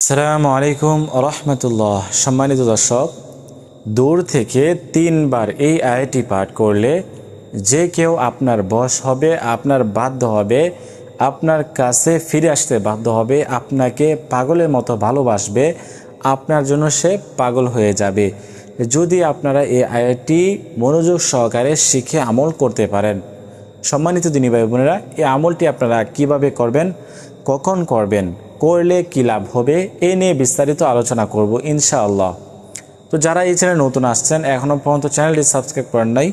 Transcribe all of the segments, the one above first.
আসসালামু আলাইকুম রহমতুল্লাহ। সম্মানিত দর্শক, দূর থেকে তিনবার এই আয়াতটি পাঠ করলে যে কেউ আপনার বশ হবে, আপনার বাধ্য হবে, আপনার কাছে ফিরে আসতে বাধ্য হবে, আপনাকে পাগলের মতো ভালোবাসবে, আপনার জন্য সে পাগল হয়ে যাবে। যদি আপনারা এই আয়াতটি মনোযোগ সহকারে শিখে আমল করতে পারেন। সম্মানিত দিনী ভাই বোনেরা, এই আমলটি আপনারা কীভাবে করবেন, কখন করবেন? করলে কী লাভ হবে? এ নিয়ে বিস্তারিত আলোচনা করব ইনশাআল্লাহ। তো যারা এই চ্যানেলে নতুন আসছেন এখনও পর্যন্ত চ্যানেলটি সাবস্ক্রাইব করেন নাই,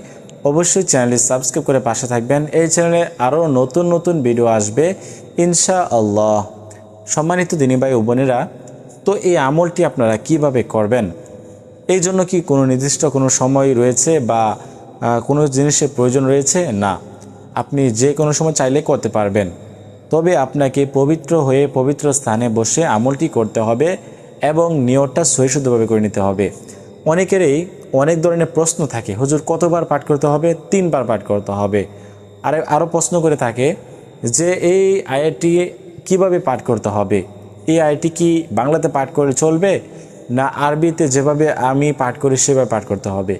অবশ্যই চ্যানেলটি সাবস্ক্রাইব করে পাশে থাকবেন। এই চ্যানেলে আরও নতুন নতুন ভিডিও আসবে ইনশাআল্লাহ। সম্মানিত দিনী ভাই বোনেরা, তো এই আমলটি আপনারা কীভাবে করবেন? এই জন্য কি কোনো নির্দিষ্ট কোনো সময় রয়েছে বা কোনো জিনিসের প্রয়োজন রয়েছে? না। আপনি যে কোনো সময় চাইলে করতে পারবেন। তবে আপনাকে পবিত্র হয়ে পবিত্র স্থানে বসে আমলটি করতে হবে এবং নিয়তটা সহিশুদ্ধভাবে করে নিতে হবে। অনেকেরই অনেক ধরনের প্রশ্ন থাকে, হুজুর, কতবার পাঠ করতে হবে? তিনবার পাঠ করতে হবে। আর আরও প্রশ্ন করে থাকে যে, এই আয়াতটি কীভাবে পাঠ করতে হবে? এই আয়াতটি কি বাংলাতে পাঠ করে চলবে? না আরবিতে যেভাবে আমি পাঠ করি, সেভাবে পাঠ করতে হবে?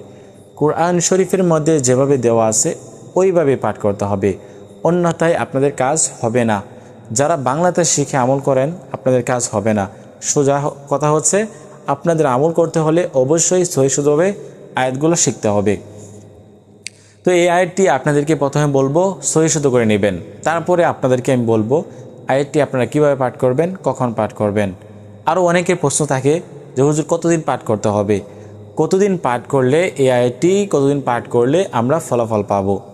কোরআন শরীফের মধ্যে যেভাবে দেওয়া আছে, ওইভাবে পাঠ করতে হবে। অন্যথায় আপনাদের কাজ হবে না। যারা বাংলাতে শিখে আমল করেন, আপনাদের কাজ হবে না। সোজা কথা হচ্ছে, আপনাদের আমল করতে হলে অবশ্যই সহিষ্ণুভাবে আয়াতগুলো শিখতে হবে। তো এই আয়াতটি আপনাদেরকে প্রথমে বলব সহিষ্ণুত করে নেবেন। তারপরে আপনাদেরকে আমি বলব, আয়াতটি আপনারা কীভাবে পাঠ করবেন, কখন পাঠ করবেন। আরও অনেকের প্রশ্ন থাকে যে, হুজুর, কতদিন পাঠ করতে হবে? কতদিন পাঠ করলে এই আয়াতটি, কতদিন পাঠ করলে আমরা ফলাফল পাবো?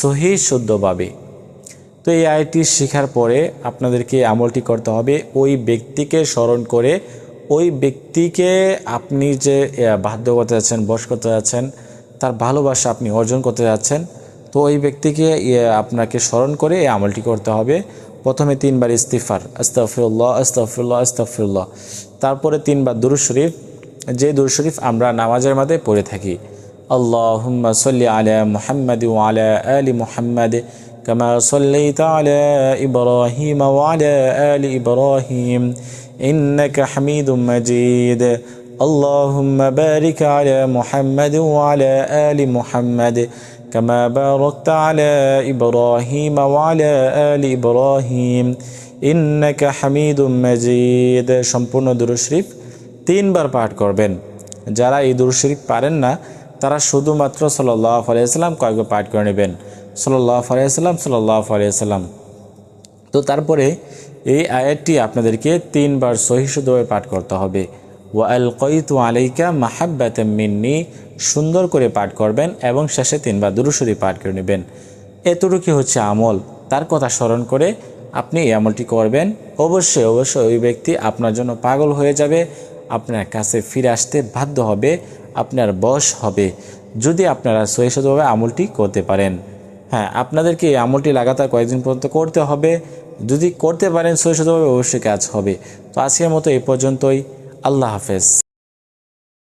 সহি শুদ্ধভাবে। তো এই আয়টি শেখার পরে আপনাদেরকে আমলটি করতে হবে, ওই ব্যক্তিকে স্মরণ করে, ওই ব্যক্তিকে আপনি যে বাধ্য করতে যাচ্ছেন বশ করতে যাচ্ছেন তার ভালোবাসা আপনি অর্জন করতে যাচ্ছেন, তো ওই ব্যক্তিকে আপনাকে স্মরণ করে এই আমলটি করতে হবে। প্রথমে তিনবার ইস্তিফার আস্তাফিরুল্লাহ আস্তাফিরুল্লাহ আস্তাফিরুল্লাহ তারপরে তিনবার দুরুদ শরীফ, যে দুরুদ শরীফ আমরা নামাজের মধ্যে পড়ে থাকি আল্লাহুম্মা সাল্লি আলা মুহাম্মাদ ওয়া আলা আলি মুহাম্মাদ كما صليت على إبراهيم وعلى آل إبراهيم إنك حميد مجيد اللهم بارك على محمد وعلى آل محمد كما باركت على إبراهيم وعلى آل إبراهيم إنك حميد مجيد সম্পূর্ণ দুরূদ শরীফ তিনবার পাঠ করবেন যারা এই দুরূদ শরীফ পারেন না তারা শুধুমাত্র সাল্লাহ আলাইসাল্লাম কয়েকবার পাঠ করে নেবেন। সাল্লাহ আলাইসাল্লাম সাল্লাহ আলাইসাল্লাম তো তারপরে এই আয়াতটি আপনাদেরকে তিনবার সহিষ্ণুভাবে পাঠ করতে হবে। ওয়া আল কয়তু আলাইকা মাহাব্বাত মিন্নি, সুন্দর করে পাঠ করবেন এবং শেষে তিনবার দুরুসরি পাঠ করে নেবেন। এতটুকু হচ্ছে আমল। তার কথা স্মরণ করে আপনি এই আমলটি করবেন। অবশ্যই অবশ্যই ওই ব্যক্তি আপনার জন্য পাগল হয়ে যাবে। আপনার কাছে ফিরে আসতে বাধ্য হবে, আপনার বয়স হবে, যদি আপনারা সহিষ্ণুভাবে আমলটি করতে পারেন। হ্যাঁ আপনাদেরকে এই আমলটি লাগাতার কয়েকদিন পর্যন্ত করতে হবে। যদি করতে পারেন সহিষ্ণুভাবে অবশ্যই কাজ হবে। তো আজকের মতো এই পর্যন্তই। আল্লাহ হাফেজ।